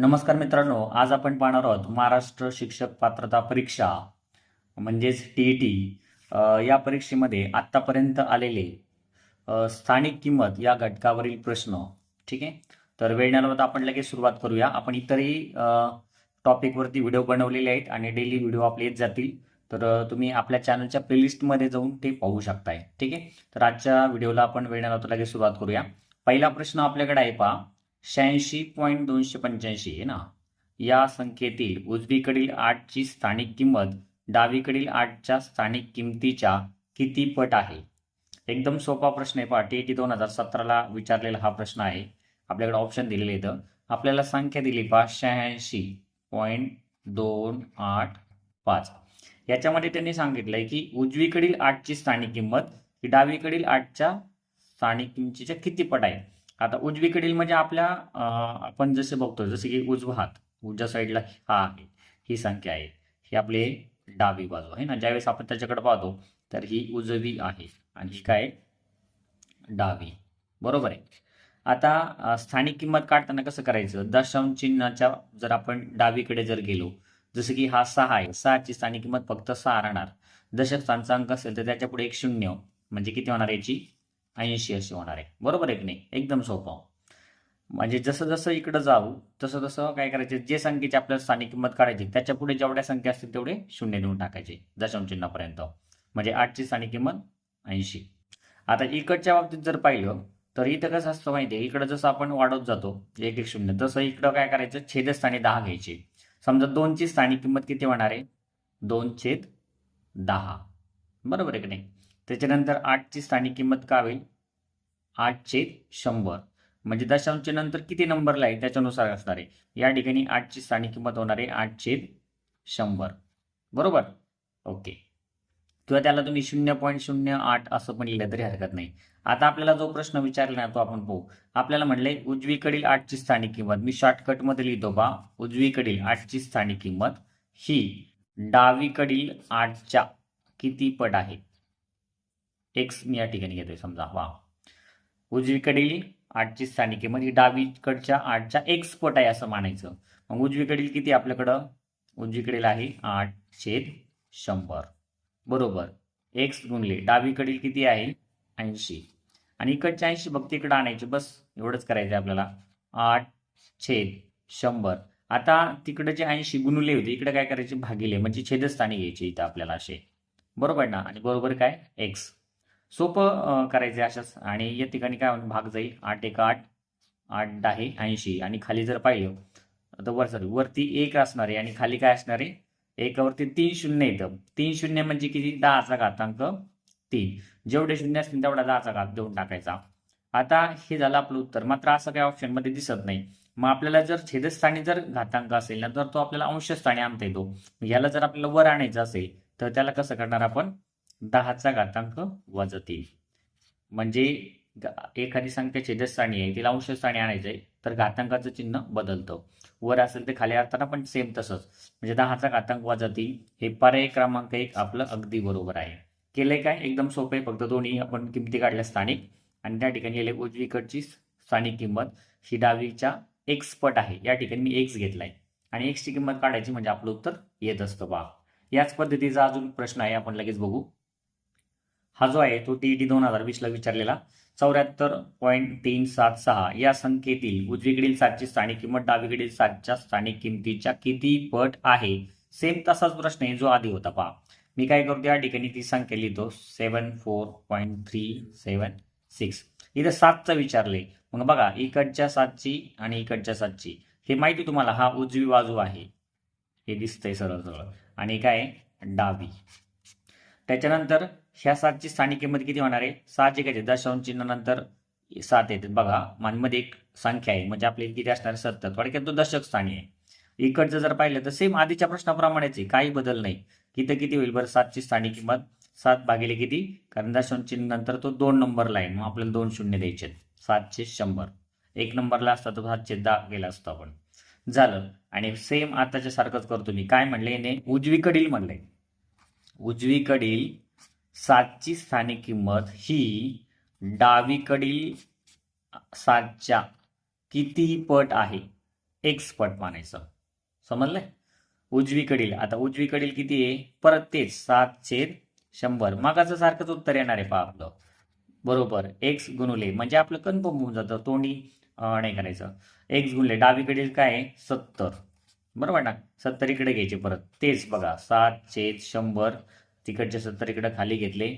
नमस्कार मित्रांनो आज आपण पाहणार आहोत महाराष्ट्र शिक्षक पात्रता परीक्षा म्हणजेच टी ई टी या परीक्षेमध्ये आत्तापर्यंत आलेले स्थानिक किंमत या घटकावरील प्रश्न ठीक आहे? तर वेळ न आपण लगेच सुरुवात करूया. आपण इतरही टॉपिकवरती व्हिडिओ बनवलेले आहेत आणि डेली व्हिडिओ आपले येत जातील. तर तुम्ही आपल्या चॅनलच्या प्लेलिस्टमध्ये जाऊन ते पाहू शकताय ठीक आहे? तर आजच्या व्हिडिओला आपण वेळ न लगेच सुरुवात करूया. पहिला प्रश्न आपल्याकडे आहे पहा. शहाऐंशी पॉईंट दोनशे पंच्याऐंशी आहे ना? या संख्येतील उजवीकडील आठची स्थानिक किंमत डावीकडील आठच्या स्थानिक किंमतीच्या किती पट आहे? एकदम सोपा प्रश्न आहे पहा टी टी दोन हजार सतराला विचारलेला हा प्रश्न आहे. आपल्याकडे ऑप्शन दिलेले इथं आपल्याला संख्या दिली पा शहाऐंशी पॉईंट दोन आठ पाच. याच्यामध्ये त्यांनी सांगितलंय की उजवीकडील आठची स्थानिक किंमत ही डावीकडील आठच्या स्थानिक किंमतीच्या किती पट आहे? आता उजवीकडील म्हणजे आपल्या आपण जसे बघतो जसे की उजवा हात उजव्या साईडला हा आहे ही संख्या आहे. ही आपली डावी बाजू आहे ना? ज्यावेळेस आपण त्याच्याकडे पाहतो तर ही उजवी आहे आणि ही काय? डावी. बरोबर आहे. आता स्थानिक किंमत काढताना कसं करायचं? दशांश चिन्हाच्या जर आपण डावीकडे जर गेलो जसं की हा सहा आहे सहाची स्थानिक किंमत फक्त सहा राहणार. दशक स्थानचा अंक असेल तर त्याच्या पुढे एक शून्य म्हणजे किती होणार याची? ऐंशी अशी होणार आहे. बरोबर आहे की नाही? एकदम सोपं. म्हणजे जसं जसं इकडं जाऊ तसं तसं काय करायचे? जे संख्येची आपल्याला स्थानिक किंमत काढायची त्याच्या पुढे जेवढ्या संख्या असतील तेवढे शून्य देऊन टाकायचे दशांश चिन्हापर्यंत म्हणजे आठची स्थानिक किंमत ऐंशी. आता इकडच्या बाबतीत जर पाहिलं तर इथं कसं असतं माहिती आहे? इकडं जसं आपण वाढवत जातो एक एक शून्य तसं इकडं काय करायचं? छेदस्थानी दहा घ्यायचे. समजा दोनची स्थानिक किंमत किती होणार आहे? दोन छेद दहा. बरोबर आहे की नाही? त्याच्यानंतर आठची स्थानिक किंमत का होईल? आठ छेद शंभर. म्हणजे दशांशच्या नंतर किती नंबरला आहे? त्याच्यानुसार असणार आहे. या ठिकाणी आठची स्थानिक किंमत होणार आहे आठ छेद शंभर. बरोबर? ओके. किंवा त्याला तुम्ही शून्य पॉईंट शून्य आठ असं पण लिहिलं तरी हरकत नाही. आता आपल्याला जो प्रश्न विचारला ना तो आपण पाहू. आपल्याला म्हणले उजवीकडील आठची स्थानिक किंमत मी शॉर्टकटमध्ये लिहितो बा उजवीकडील आठची स्थानिक किंमत ही डावीकडील आठच्या किती पट आहे एक्स मी या ठिकाणी घेतोय समजा वा उजवीकडील आठची स्थानिके म्हणजे डावीकडच्या आठच्या एक्स पट आहे असं मानायचं. मग उजवीकडील किती आपल्याकडं? उजवीकडील आहे आठ छेद शंभर. बरोबर. एक्स गुणले डावीकडील किती आहे? ऐंशी. आणि इकडच्या ऐंशी बघ तिकडं आणायचे बस एवढंच करायचं आहे आपल्याला. आठ छेद शंभर. आता तिकडे जे ऐंशी गुणुले होते इकडे काय करायचे? भागिले म्हणजे छेदस्थानी घ्यायचे इथं आपल्याला असे. बरोबर ना? आणि बरोबर काय? एक्स सोपं करायचं आहे अशाच आणि या ठिकाणी काय भाग जाईल. आठ एक आठ आठ दहा ऐंशी. आणि खाली जर पाहिलं तर वर सॉरी वरती एक असणार आहे आणि खाली काय असणार आहे? एकावरती तीन शून्य येतं. तीन शून्य म्हणजे किती? दहाचा घातांक तीन. जेवढे शून्य असतील तेवढा दहाचा घात देऊन टाकायचा. आता हे झालं आपलं उत्तर. मात्र असं काही ऑप्शनमध्ये दिसत नाही. मग आपल्याला जर छेदस्थानी जर घातांक असेल ना तर तो आपल्याला अंशस्थानी आणता येतो. याला जर आपल्याला वर आणायचं असेल तर त्याला कसं करणार आपण? दहाचा घातांक वजा तीन. म्हणजे एखादी संख्या छेदस्थानी आहे तिला अंशस्थानी आणायचं आहे तर घातांकाचं चिन्ह बदलतं. वर असेल ते खाली असताना पण सेम तसंच. म्हणजे दहाचा घातांक वजा तीन हे पर्याय क्रमांक एक आपलं अगदी बरोबर आहे. केलंय काय? एकदम सोपं आहे. फक्त दोन्ही आपण किमती काढल्या स्थानिक आणि त्या ठिकाणी गेले उजवीकडची स्थानिक किंमत. ही डावीच्या एक्सपट आहे. या ठिकाणी मी एक्स घेतलाय. आणि एक्सची किंमत काढायची म्हणजे आपलं उत्तर येत असतं बा. याच पद्धतीचा अजून प्रश्न आहे. आपण लगेच बघू. हा जो आहे तो टी टी दोन हजार वीसला विचारलेला. चौऱ्याहत्तर पॉईंट तीन सात सहा या संख्येतील उजवीकडील सातची स्थानिक किंमत डावीकडील सातच्या स्थानिक किमतीच्या किती पट आहे? सेम तसाच प्रश्न आहे जो आधी होता. पहा. मी काय करतो या ठिकाणी ती संख्या लिहितो. Seven four point three seven six इथं सातचं विचारले मग बघा इकडच्या सातची आणि इकडच्या सातची. हे माहिती तुम्हाला हा उजवी बाजू आहे. हे दिसतंय सरळ सरळ आणि काय? आहे? डावी. त्याच्यानंतर ह्या सातची स्थानिक किंमत किती होणार आहे? सात एकाचे दशांश चिन्हानंतर सात येते बघा. मानमध्ये एक संख्या आहे. म्हणजे आपल्याला किती असणार? आहे सत्तर. थोडक्यात तो दशक स्थानी आहे. इकडचं जर पाहिलं तर सेम आधीच्या प्रश्नाप्रमाणेच आहे. काही बदल नाही. इथं किती होईल बरं? सातची स्थानिक किंमत. सात भागिले किती? कारण दशांश चिन्ह नंतर तो दोन नंबरला आहे मग आपल्याला दोन शून्य द्यायचे आहेत. सातशे शंभर. एक नंबरला असता तो सातशे दहा गेला असतो आपण. झालं. आणि सेम आताच्या सारखंच करतो मी. काय म्हणले? याने उजवीकडील म्हणले. उजवीकडील सातची स्थानिक किंमत ही डावीकडील सातच्या किती पट आहे एक्स पट मानायचं. समजलंय? उजवीकडील आता उजवीकडील किती आहे? परत तेच सात छेद शंभर. मागाचं सारखंच उत्तर येणार आहे पहा आपलं. बरोबर एक्स गुणुले म्हणजे आपलं कन्फर्म होऊन जातं तोंडी नाही करायचं. एक्स गुणले डावीकडील काय आहे? सत्तर. बरोबर ना सत्तर इकडे घ्यायचे परत. तेच बघा सात छेद शंभर तिकडचे सत्तर इकडे खाली घेतले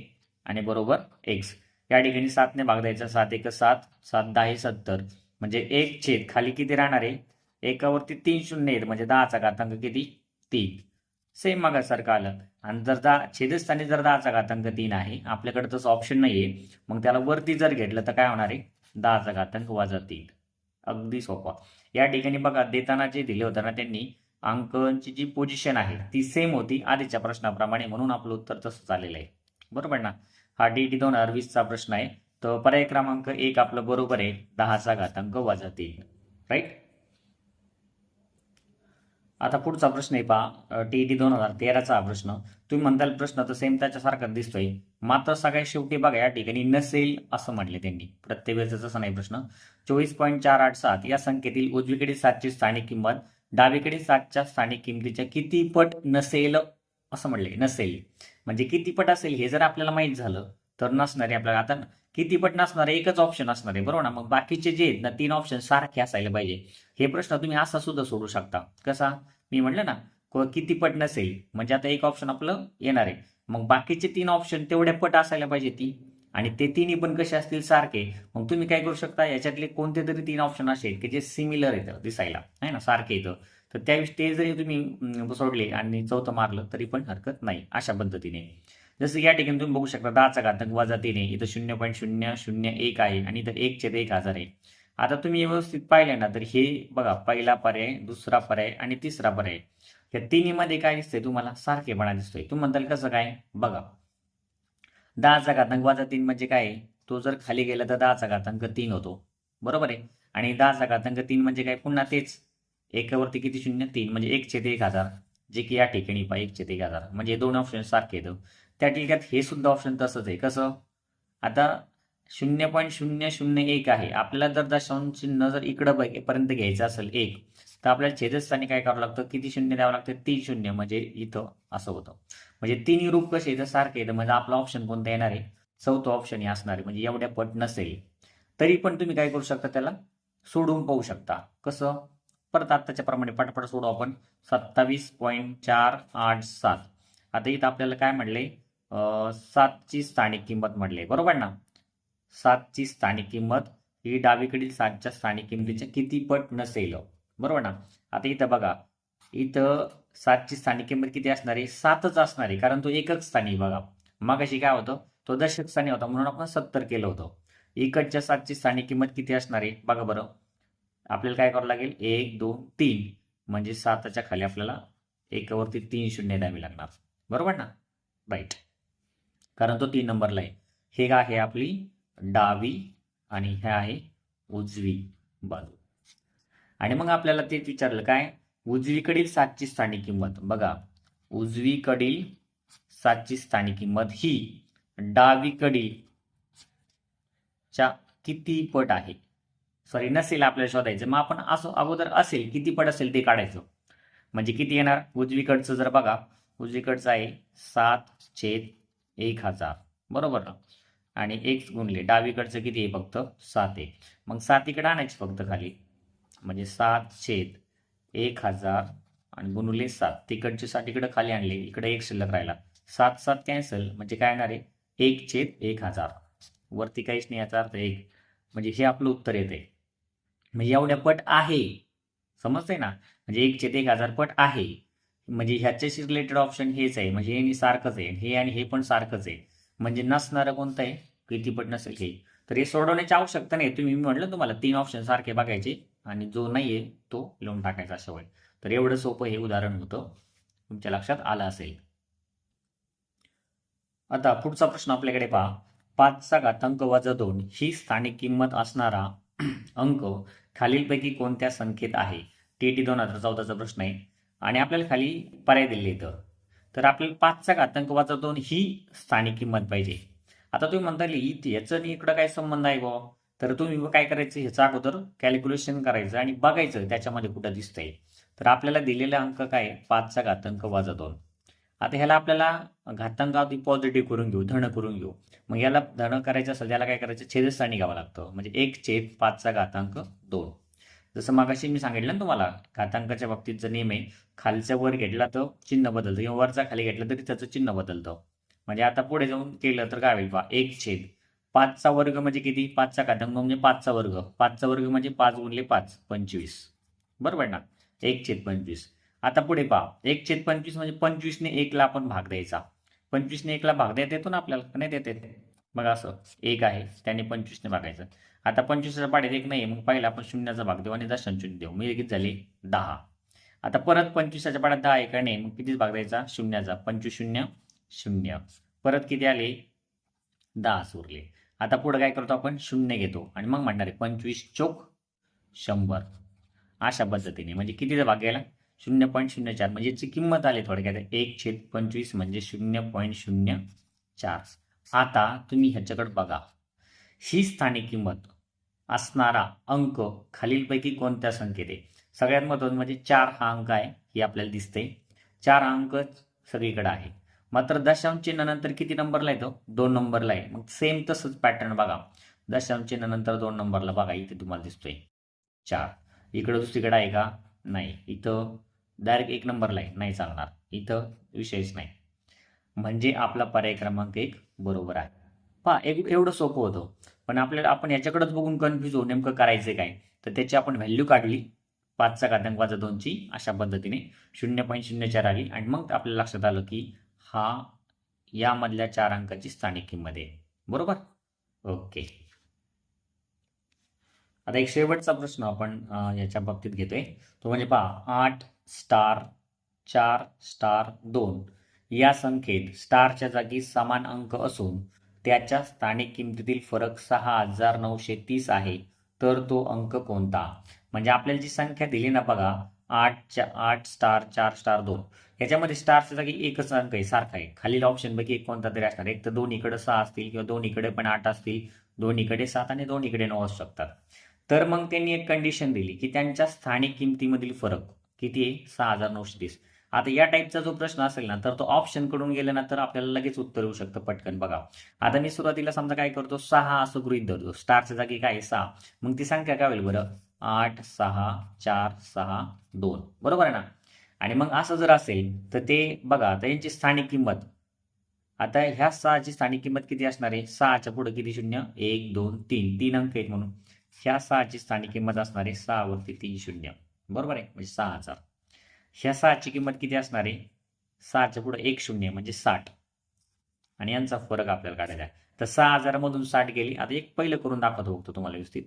आणि बरोबर एक्स या ठिकाणी सातने भाग द्यायचा सात एक सात सात दहा हे सत्तर. म्हणजे एक छेद खाली किती राहणार आहे? एकावरती तीन शून्य आहेत म्हणजे दहाचा घातांक किती? तीन. सेम मागासारखं आलं. आणि जर दहा छेदस्थानी जर दहाचा घातांक तीन आहे आपल्याकडे तसं ऑप्शन नाहीये. मग त्याला वरती जर घेतलं तर काय होणार आहे? दहाचा घातांक वजा तीन. अगदी सोपा. या ठिकाणी बघा देताना जे दिले होते ना त्यांनी अंकांची जी पोझिशन आहे ती सेम होती आधीच्या प्रश्नाप्रमाणे म्हणून आपलं उत्तर तसं आलेलं आहे. बरोबर ना? हा डी टी दोन हजार वीसचा प्रश्न आहे. तर पर्याय क्रमांक एक आपलं बरोबर आहे दहाचा घातांक वजा तीन. राईट आता पुढचा प्रश्न आहे पहा. टी डी दोन हजार तेराचा हा प्रश्न. तुम्ही म्हणताल प्रश्न तर सेम त्याच्यासारखा दिसतोय. मात्र सगळ्यात शेवटी बघा या ठिकाणी नसेल असं म्हटले त्यांनी. प्रत्येक वेळेचा तसा नाही प्रश्न. चोवीस पॉईंट चार आठ सात या संख्येतील उजवीकडे सातची स्थानिक किंमत डावीकडे सातच्या स्थानिक किमतीच्या किती पट नसेल असं म्हटले. नसेल. म्हणजे किती पट असेल हे जर आपल्याला माहीत झालं तर नसणारे आपल्याला आता किती पट नसणार आहे एकच ऑप्शन असणार आहे बरोबर ना? मग बाकीचे जे आहेत ना तीन ऑप्शन सारखे असायला पाहिजे. हे प्रश्न तुम्ही असा सुद्धा सोडू शकता. कसा? मी म्हटलं ना किती पट नसेल म्हणजे आता एक ऑप्शन आपलं येणार आहे. मग बाकीचे तीन ऑप्शन तेवढ्या पट असायला पाहिजे ती. आणि ते तिन्ही पण कसे असतील? सारखे. मग तुम्ही काय करू शकता? याच्यातले कोणते तरी तीन ऑप्शन असेल की जे सिमिलर येतं दिसायला. आहे ना? सारखे येतं तर त्यावेळेस ते जरी तुम्ही सोडले आणि चौथं मारलं तरी पण हरकत नाही. अशा पद्धतीने. जसं या ठिकाणी तुम्ही बघू शकता दहाचा घातक वजा तीन आहे. इथं शून्य पॉईंट शून्य शून्य एक आहे आणि इथं एक छेद एक हजार आहे. आता तुम्ही व्यवस्थित पाहिले ना तर हे बघा पहिला पर्याय दुसरा पर्याय आणि तिसरा पर्याय. या तिन्हीमध्ये काय दिसतंय तुम्हाला? सारखेपणा दिसतोय. तुम्ही म्हणताल कसं काय? बघा. दहाचा घातांक वजा तीन म्हणजे काय? तो जर खाली गेला तर दहाचा घातांक तीन होतो. बरोबर आहे? आणि दहाचा घातांक तीन म्हणजे काय? पुन्हा तेच. एकावरती किती? शून्य तीन. म्हणजे एक छेद एक हजार. जे की या ठिकाणी पहा एक छेद एक हजार. म्हणजे दोन ऑप्शन सारखे येतं त्या टिकात हे सुद्धा ऑप्शन तसंच आहे. कसं? आता शून्य पॉईंट शून्य शून्य एक आहे. आपल्याला जर दशांश चिन्ह जर इकडं पर्यंत घ्यायचं असेल एक तर आपल्याला छेदस्थानी काय करावं लागतं? किती शून्य द्यावं लागतं? तीन शून्य म्हणजे इथं असं होतं. म्हणजे तिन्ही रूप कसे येतं सारखे येतं म्हणजे आपला ऑप्शन कोणता येणार आहे? चौथं ऑप्शन हे असणार आहे. म्हणजे एवढ्या पट नसेल. तरी पण तुम्ही काय करू शकता त्याला? सोडून पाहू शकता. कसं? परत आत्ताच्या प्रमाणे पटापट सोडू आपण. सत्तावीस पॉईंट चार आठ सात. आता इथं आपल्याला काय म्हणले सातची स्थानिक किंमत म्हणले बरोबर ना? सातची स्थानिक किंमत ही डावीकडील सातच्या स्थानिक किंमतीच्या किती पट नसेल? बरोबर ना? आता इथं बघा. इथं सातची स्थानिक किंमत किती असणार आहे? सातच असणार आहे कारण तो एकच स्थानी बघा. मग अशी काय होतं? तो दशक स्थानी होता म्हणून आपण सत्तर केलं होतं. इकडच्या सातची स्थानिक किंमत किती असणार आहे? बघा बरं. आपल्याला काय करावं लागेल? एक दोन तीन. म्हणजे साताच्या खाली आपल्याला एकावरती तीन शून्य द्यावी लागणार. बरोबर ना? राईट कारण तो तीन नंबरला आहे. हे काय आहे आपली? डावी आणि हे आहे उजवी बाजू. आणि मग आपल्याला तेच विचारलं काय? उजवीकडील सातची स्थानिक किंमत. बघा उजवीकडील सातची स्थानिक किंमत ही डावीकडील च्या किती पट आहे? सॉरी नसेल आपल्याला शोधायचं. मग आपण असं अगोदर असेल किती पट असेल ते काढायचं. म्हणजे किती येणार? उजवीकडचं जर बघा उजवीकडचं आहे सात छेद एक हजार. बरोबर? ना आणि एक गुणले डावीकडचं किती आहे फक्त? सात आहे. मग सात इकडे आणायची फक्त खाली. म्हणजे सात छेद एक हजार आणि गुणले सात. तिकडचे सात इकडे खाली आणले. इकडे एक शिल्लक राहिला. सात सात कॅन्सल म्हणजे काय येणार आहे? एक छेद एक हजार. वरती काहीच नाही याचा अर्थ एक. म्हणजे हे आपलं उत्तर येते म्हणजे एवढ्या पट आहे. समजतंय ना? म्हणजे एक छेद एक हजार पट आहे. म्हणजे ह्याच्याशी रिलेटेड ऑप्शन हेच आहे. म्हणजे हे सारखंच आहे. हे आणि हे पण सारखंच आहे. म्हणजे नसणारं कोणतं आहे? किती पट नसेल हे. तर हे सोडवण्याची आवश्यकता नाही. तुम्ही मी म्हटलं तुम्हाला तीन ऑप्शन सारखे बघायचे आणि जो नाही आहे तो लिहून टाकायचा अशा वेळ तर एवढं सोपं हे उदाहरण होतं. तुमच्या लक्षात आलं असेल. आता पुढचा प्रश्न आपल्याकडे पहा. पाचचा घातांक वजा दोन ही स्थानिक किंमत असणारा अंक खालीलपैकी कोणत्या संख्येत आहे? टी टी दोन हजार चौदाचा प्रश्न आहे. आणि आपल्याला खाली पर्याय दिले इथं तर आपल्याला पाचचा घातांक वाचा दोन ही स्थानिक किंमत पाहिजे. आता तुम्ही म्हणता इथं याचं आणि इकडं काय संबंध आहे बुवा? तर तुम्ही काय करायचं? ह्याचा अगोदर कॅल्क्युलेशन करायचं आणि बघायचं त्याच्यामध्ये कुठं दिसतंय. तर आपल्याला दिलेला अंक काय? पाचचा घातांक वाजा दोन. आता ह्याला आपल्याला घातांक आधी पॉझिटिव्ह करून घेऊ धन करून घेऊ. मग याला धन करायचं असेल त्याला काय करायचं? छेदस्थानी घ्यावं लागतं. म्हणजे एक छेद पाचचा घातांक दोन. जसं मागाशी मी सांगितलं ना तुम्हाला घातांकाच्या बाबतीत नियम आहे खालच्या वर घेतला तर चिन्ह बदलतं. किंवा वरचा खाली घेतला तरी त्याचं चिन्ह बदलतं. म्हणजे आता पुढे जाऊन केलं तर काय होईल पहा एक छेद. पाचचा वर्ग म्हणजे किती? पाचचा घातांक म्हणजे पाचचा वर्ग. पाचचा वर्ग म्हणजे पाच गुणले पाच पंचवीस. बरोबर ना? एक छेद पंचवीस. आता पुढे पहा एक छेद पंचवीस म्हणजे पंचवीसने एकला आपण भाग द्यायचा. पंचवीसने एकला भाग द्यायला येतो ना आपल्याला? नाही देता येते. बघा असं एक आहे त्याने पंचवीसने भागायचं. आता पंचवीसच्या पाडीत एक नाही मग पहिला आपण शून्याचा भाग देऊ आणि दशांश शून्य देऊ. म्हणजे किती झाले? दहा. आता परत पंचवीसाच्या पाड्यात दहा आहे नाही मग कितीच भाग द्यायचा? शून्याचा. पंचवीस शून्य शून्य. परत किती आले? दहा उरले आता पुढे काय करतो आपण? शून्य घेतो. आणि मग म्हणणार आहे पंचवीस चोक शंभर. अशा पद्धतीने. म्हणजे कितीचा भाग गेला? शून्य पॉईंट शून्य चार. म्हणजे याची किंमत आली थोडक्यात. एक छेद पंचवीस म्हणजे शून्य पॉईंट शून्य चार. आता तुम्ही ह्याच्याकडे बघा. ही स्थानिक किंमत असणारा अंक खालीलपैकी कोणत्या संख्येत आहे? सगळ्यात महत्त्वाचं म्हणजे चार हा अंक आहे हे आपल्याला दिसते चार हा अंक सगळीकडे आहे. मात्र दशांश चिन्हानंतर किती नंबरला येतो? दोन नंबरला आहे. मग सेम तसंच पॅटर्न बघा. दशांश चिन्हानंतर दोन नंबरला बघा इथे तुम्हाला दिसतोय. चार. इकडं दुसरीकडे आहे का? नाही. इथं डायरेक्ट एक नंबरला आहे. नाही चालणार. इथं विषयच नाही. म्हणजे आपला पर्याय क्रमांक एक बरोबर आहे. पहा एक एवढं सोपं होतं. पण आपल्याला आपण याच्याकडेच बघून कन्फ्यूज होऊ नेमकं करायचं काय? तर त्याची आपण व्हॅल्यू काढली. पाचचा घातांक वाजा दोनची अशा पद्धतीने. शून्य पॉईंट शून्य चार आली. आणि मग आपल्याला लक्षात आलं की हा यामधल्या चार अंकाची स्थानिक किंमत आहे. बरोबर? ओके. आता एक शेवटचा प्रश्न आपण याच्या बाबतीत घेतोय. तो म्हणजे पहा आठ स्टार चार स्टार दोन. या संख्येत स्टारच्या जागी समान अंक असून त्याच्या स्थानिक किमतीतील फरक सहा हजार नऊशे तीस आहे. तर तो अंक कोणता? म्हणजे आपल्याला जी संख्या दिली ना बघा आठ चा आठ स्टार चार स्टार दोन. याच्यामध्ये स्टारच्या जागी एकच अंक आहे सारखा आहे. खालील ऑप्शनपैकी एक कोणता तरी असणार. एक तर दोन इकडे सहा असतील किंवा दोन इकडे पण आठ असतील. दोन इकडे सात आणि दोन इकडे नऊ असू शकतात. तर मग त्यांनी एक कंडिशन दिली की त्यांच्या स्थानिक किमतीमधील फरक किती आहे? सहा हजार नऊशे तीस. आता या टाईपचा जो प्रश्न असेल ना तर तो ऑप्शनकडून ना तर आपल्याला लगेच उत्तर येऊ शकतं पटकन. बघा आता मी सुरुवातीला समजा काय करतो सहा असं गृहित धरतो. स्टारच्या जागी काय आहे? सहा. मग ती संख्या काय होईल बरं? आठ सहा चार सहा दोन. बरोबर आहे ना? आणि मग असं जर असेल तर ते बघा आता यांची स्थानिक किंमत. आता ह्या सहाची स्थानिक किंमत किती असणार आहे? सहाच्या पुढे किती? शून्य? एक दोन तीन. तीन अंक आहेत म्हणून. ह्या सहाची स्थानिक किंमत असणार आहे सहावरती तीन शून्य. बरोबर आहे? म्हणजे सहा हजार. ह्या सहाची किंमत किती असणार आहे? सहाच्या पुढं एक शून्य म्हणजे साठ. आणि यांचा फरक आपल्याला काढायचा आहे. तर सहा हजारामधून साठ गेली. आता एक पहिलं करून दाखवतो बघतो तुम्हाला व्यवस्थित.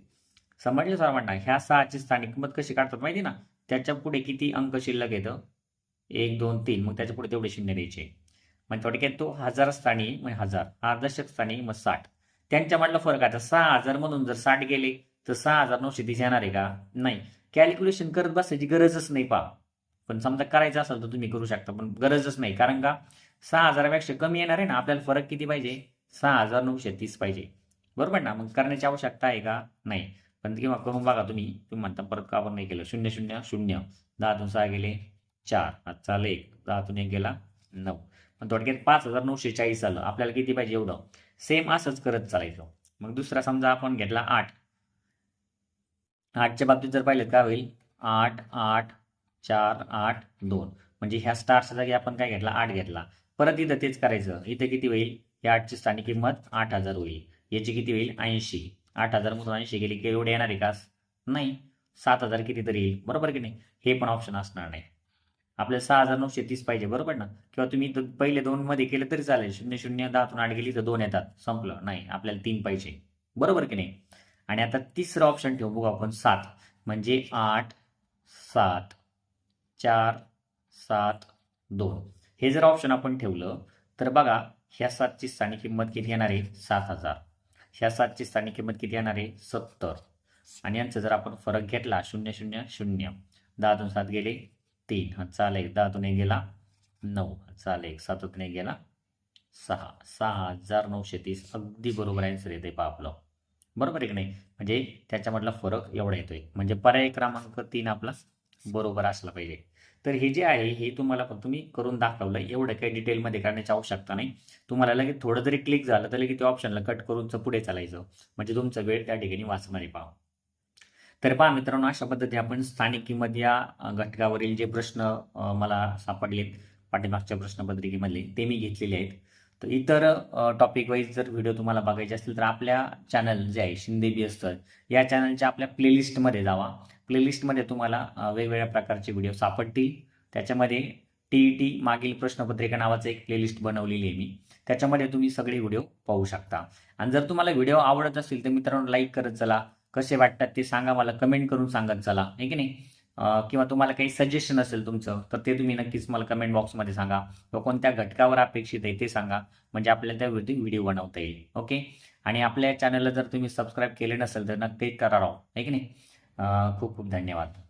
समजलं सर म्हणणार ह्या सहाची स्थानिक किंमत कशी काढतात माहिती ना? त्याच्या पुढे किती अंक शिल्लक येतं एक दोन तीन. मग त्याच्या पुढे तेवढे शून्य द्यायचे. म्हणजे थोडक्यात तो? हजार स्थानी म्हणजे हजार. हा दशक स्थानी मग साठ. त्यांच्यामधला फरक आता सहा हजार मधून जर साठ गेले तर सहा हजार नऊशे तीस येणार आहे का? नाही. कॅल्क्युलेशन करत बसायची गरजच नाही पा पण समजा करायचं असेल तर तुम्ही करू शकता पण गरजच नाही. कारण का? सहा हजारापेक्षा कमी येणार आहे ना आपल्याला फरक किती पाहिजे? सहा हजार नऊशे तीस पाहिजे. बरोबर ना? मग करण्याची आवश्यकता आहे का? नाही. पण किंवा करून बघा तुम्ही. तुम्ही म्हणता परत का नाही केलं? शून्य शून्य शून्य. दहातून सहा गेले चार. आजचा एक. दहातून एक गेला नऊ. पण थोडक्यात पाच हजार नऊशे चाळीस आलं आपल्याला किती पाहिजे एवढं? सेम असंच करत चालायचं. मग दुसरा समजा आपण घेतला आठ. आठच्या बाबतीत जर पाहिलं काय होईल? आठ आठ चार आठ दोन. म्हणजे ह्या स्टारच्या जागी आपण काय घेतला? आठ घेतला. परत इथं तेच करायचं. इथं किती होईल? या आठची स्थानिक किंमत आठ हजार होईल. याची किती होईल? ऐंशी. आठ हजार मधून ऐंशी गेली की एवढे येणार आहे का? नाही. सात हजार किती तरी येईल. बरोबर की नाही? हे पण ऑप्शन असणार नाही. आपल्याला सहा हजार नऊशे तीस पाहिजे. बरोबर ना? किंवा तुम्ही पहिले दोन मध्ये केलं तरी चालेल. शून्य शून्य दहातून आठ गेली तर दोन येतात. संपलं. नाही. आपल्याला तीन पाहिजे. बरोबर की नाही? आणि आता तिसरं ऑप्शन ठेवू बघू आपण. सात. म्हणजे आठ सात. चार सात दोन. हे जर ऑप्शन आपण ठेवलं तर बघा ह्या सातची स्थानिक किंमत किती येणार आहे? सात हजार. ह्या सातची स्थानिक किंमत किती येणार आहे? सत्तर. आणि यांचा जर आपण फरक घेतला शून्य शून्य शून्य. दहातून सात गेले तीन. हा चाल एक. दहातून एक गेला नऊ. चाल एक. सातातून एक गेला सहा. सहा हजार नऊशे तीस. अगदी बरोबर आन्सर येते पहा आपलं. बरोबर आहे की नाही? म्हणजे त्याच्यामधला फरक एवढा येतोय. म्हणजे पर्याय क्रमांक तीन आपला बरोबर असला पाहिजे. तर हे जे आहे हे तुम्हाला फक्त मी करून दाखवलं एवढं काही डिटेलमध्ये करण्याची आवश्यकता नाही. तुम्हाला लगेच थोडं जरी क्लिक झालं तर लगेच त्या ऑप्शनला कट करून पुढे चालायचं. म्हणजे तुमचा वेळ त्या ठिकाणी वाचणारे पहा. तर पहा मित्रांनो अशा पद्धतीने आपण स्थानिक किंमत या घटकावरील जे प्रश्न मला सापडलेत पाठीमागच्या प्रश्नपत्रिकेमधले ते मी घेतलेले आहेत. तर इतर टॉपिक वाईज जर व्हिडिओ तुम्हाला बघायचे असतील तर आपल्या चॅनल जे आहे शिंदे बी असतं या चॅनलच्या आपल्या प्लेलिस्टमध्ये जावा. प्लेलिस्टमध्ये तुम्हाला वेगवेगळ्या प्रकारचे व्हिडिओ सापडतील. त्याच्यामध्ये टी ई टी मागील प्रश्नपत्रिका नावाचं एक प्लेलिस्ट बनवलेली आहे मी. त्याच्यामध्ये तुम्ही सगळे व्हिडिओ पाहू शकता. आणि जर तुम्हाला व्हिडिओ आवडत असतील तर मित्रांनो लाईक करत चला. कसे वाटतात ते सांगा मला. कमेंट करून सांगत चला. आहे की नाही? किंवा तुम्हाला काही सजेशन असेल तुमचं तर ते तुम्ही नक्कीच मला कमेंट बॉक्समध्ये सांगा. किंवा कोणत्या घटकावर अपेक्षित आहे ते सांगा. म्हणजे आपल्याला त्यावरती व्हिडिओ बनवता येईल. ओके? आणि आपल्या चॅनलला जर तुम्ही सबस्क्राईब केले नसेल तर नक्की करा राव. आहे की नाही? खूप खूप धन्यवाद.